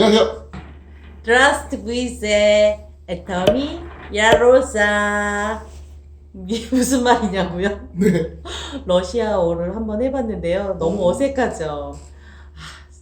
안녕하세요. Trust V의 애터미 야로사. 이게 무슨 말이냐고요? 네. 러시아어를 한번 해봤는데요. 너무 음. 어색하죠?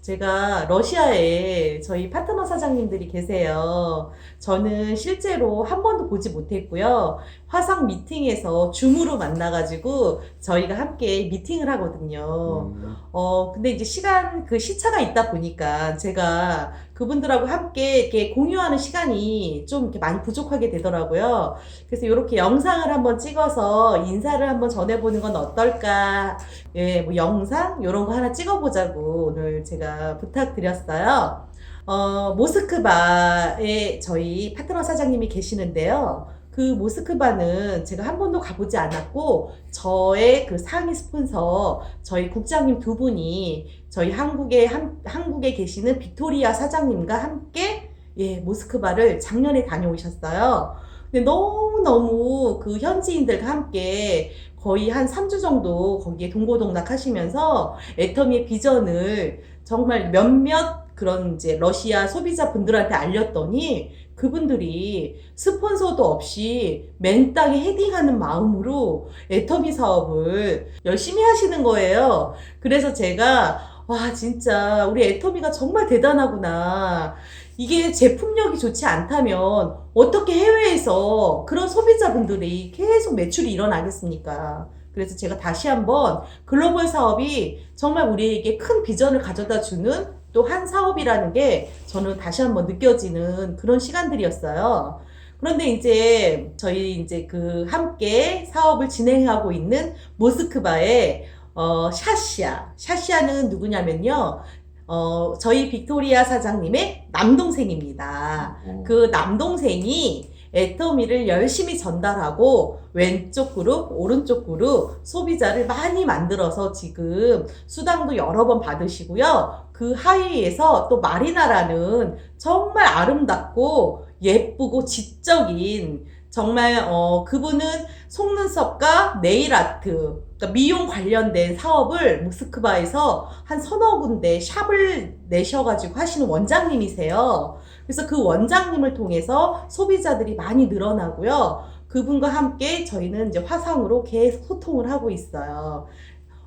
아, 제가 러시아에 저희 파트너 사장님들이 계세요. 저는 실제로 한 번도 보지 못했고요. 화상 미팅에서 줌으로 만나가지고 저희가 함께 미팅을 하거든요. 음, 어, 근데 이제 시간, 그 시차가 있다 보니까 제가 그분들하고 함께 이렇게 공유하는 시간이 좀 이렇게 많이 부족하게 되더라고요. 그래서 이렇게 영상을 한번 찍어서 인사를 한번 전해보는 건 어떨까. 예, 뭐 영상? 이런 거 하나 찍어보자고 오늘 제가 부탁드렸어요. 어, 모스크바에 저희 파트너 사장님이 계시는데요. 그 모스크바는 제가 한 번도 가보지 않았고, 저의 그 상위 스폰서, 저희 국장님 두 분이 저희 한국에, 한, 한국에 계시는 빅토리아 사장님과 함께, 예, 모스크바를 작년에 다녀오셨어요. 근데 너무너무 그 현지인들과 함께 거의 한 3주 정도 거기에 동고동락 하시면서 애터미의 비전을 정말 몇몇 그런 이제 러시아 소비자 분들한테 알렸더니 그분들이 스폰서도 없이 맨 땅에 헤딩하는 마음으로 애터미 사업을 열심히 하시는 거예요. 그래서 제가 와 진짜 우리 애터미가 정말 대단하구나. 이게 제품력이 좋지 않다면 어떻게 해외에서 그런 소비자분들이 계속 매출이 일어나겠습니까? 그래서 제가 다시 한번 글로벌 사업이 정말 우리에게 큰 비전을 가져다 주는 또 한 사업이라는 게 저는 다시 한번 느껴지는 그런 시간들이었어요. 그런데 이제 저희 이제 그 함께 사업을 진행하고 있는 모스크바의 어, 샤시아. 샤시아는 누구냐면요. 어, 저희 빅토리아 사장님의 남동생입니다. 어, 그 남동생이 애터미를 열심히 전달하고 왼쪽 그룹, 오른쪽 그룹 소비자를 많이 만들어서 지금 수당도 여러 번 받으시고요. 그 하위에서 또 마리나라는 정말 아름답고 예쁘고 지적인 정말 어 그분은 속눈썹과 네일 아트 그러니까 미용 관련된 사업을 모스크바에서 한 서너 군데 샵을 내셔가지고 하시는 원장님이세요. 그래서 그 원장님을 통해서 소비자들이 많이 늘어나고요. 그분과 함께 저희는 이제 화상으로 계속 소통을 하고 있어요.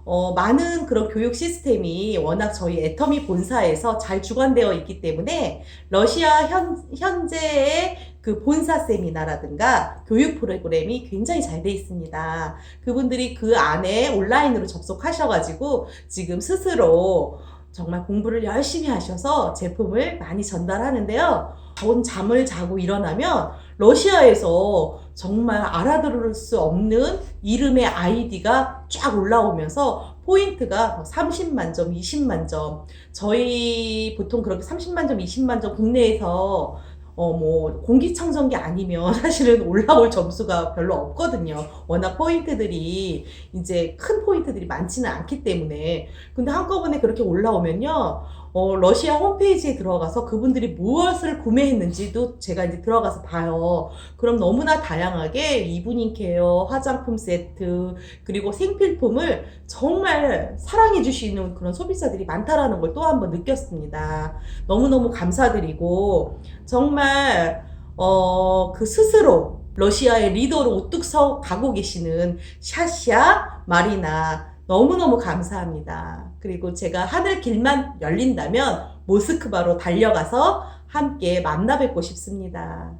어, 많은 그런 교육 시스템이 워낙 저희 애터미 본사에서 잘 주관되어 있기 때문에 러시아 현, 현재의 그 본사 세미나라든가 교육 프로그램이 굉장히 잘 돼 있습니다. 그분들이 그 안에 온라인으로 접속하셔가지고 지금 스스로 정말 공부를 열심히 하셔서 제품을 많이 전달하는데요. 좋은 잠을 자고 일어나면 러시아에서 정말 알아들을 수 없는 이름의 아이디가 쫙 올라오면서 포인트가 30만 점, 20만 점. 저희 보통 그렇게 30만 점, 20만 점 국내에서 어, 뭐, 공기청정기 아니면 사실은 올라올 점수가 별로 없거든요. 워낙 포인트들이 이제 큰 포인트들이 많지는 않기 때문에. 근데 한꺼번에 그렇게 올라오면요. 어, 러시아 홈페이지에 들어가서 그분들이 무엇을 구매했는지도 제가 이제 들어가서 봐요. 그럼 너무나 다양하게 이브닝 케어, 화장품 세트, 그리고 생필품을 정말 사랑해 주시는 그런 소비자들이 많다라는 걸 또 한번 느꼈습니다. 너무너무 감사드리고, 정말, 어, 그 스스로 러시아의 리더로 우뚝 서 가고 계시는 샤샤 마리나 너무너무 감사합니다. 그리고 제가 하늘 길만 열린다면 모스크바로 달려가서 함께 만나 뵙고 싶습니다.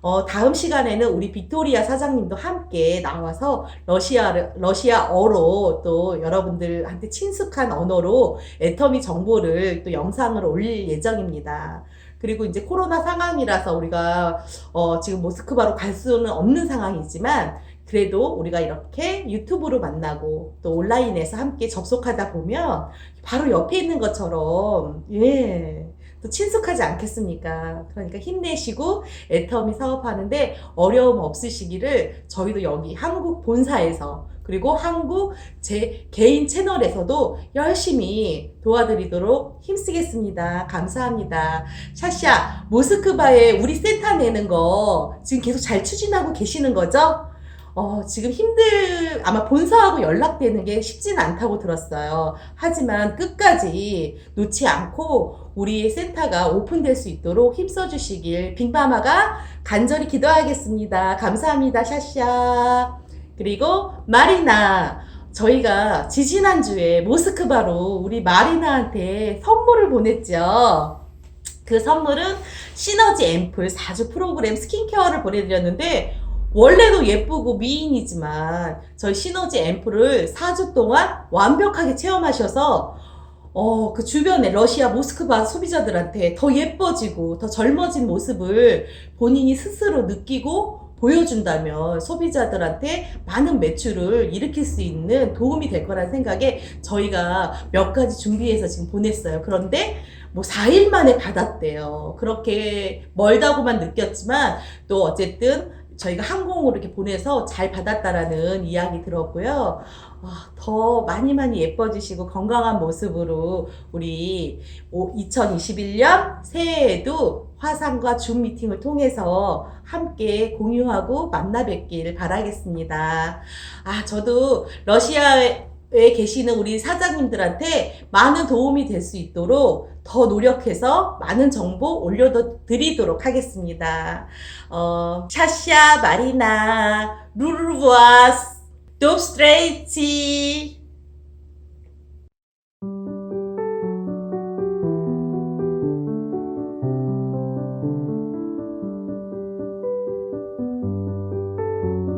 어, 다음 시간에는 우리 빅토리아 사장님도 함께 나와서 러시아, 러시아어로 또 여러분들한테 친숙한 언어로 애터미 정보를 또 영상으로 올릴 예정입니다. 그리고 이제 코로나 상황이라서 우리가 어, 지금 모스크바로 갈 수는 없는 상황이지만 그래도 우리가 이렇게 유튜브로 만나고 또 온라인에서 함께 접속하다 보면 바로 옆에 있는 것처럼 예. 또 친숙하지 않겠습니까? 그러니까 힘내시고 애터미 사업하는데 어려움 없으시기를 저희도 여기 한국 본사에서 그리고 한국 제 개인 채널에서도 열심히 도와드리도록 힘쓰겠습니다. 감사합니다. 샤샤, 모스크바에 우리 센터 내는 거 지금 계속 잘 추진하고 계시는 거죠? 어, 지금 힘들, 아마 본사하고 연락되는 게 쉽지는 않다고 들었어요. 하지만 끝까지 놓지 않고 우리 센터가 오픈될 수 있도록 힘써 주시길 빅마마가 간절히 기도하겠습니다. 감사합니다. 샤샤. 그리고 마리나 저희가 지지난주에 모스크바로 우리 마리나한테 선물을 보냈죠. 그 선물은 시너지 앰플 4주 프로그램 스킨케어를 보내드렸는데 원래도 예쁘고 미인이지만 저희 시너지 앰플을 4주 동안 완벽하게 체험하셔서 어, 그 주변에 러시아 모스크바 소비자들한테 더 예뻐지고 더 젊어진 모습을 본인이 스스로 느끼고 보여준다면 소비자들한테 많은 매출을 일으킬 수 있는 도움이 될 거라는 생각에 저희가 몇 가지 준비해서 지금 보냈어요. 그런데 뭐 4일 만에 받았대요. 그렇게 멀다고만 느꼈지만 또 어쨌든 저희가 항공으로 이렇게 보내서 잘 받았다라는 이야기 들었고요. 아, 더 많이 많이 예뻐지시고 건강한 모습으로 우리 2021년 새해에도 화상과 줌 미팅을 통해서 함께 공유하고 만나 뵙기를 바라겠습니다. 아, 저도 러시아에 계시는 우리 사장님들한테 많은 도움이 될 수 있도록 더 노력해서 많은 정보 올려드리도록 하겠습니다. 어, 샤샤 마리나 루르와스 돕스트레이치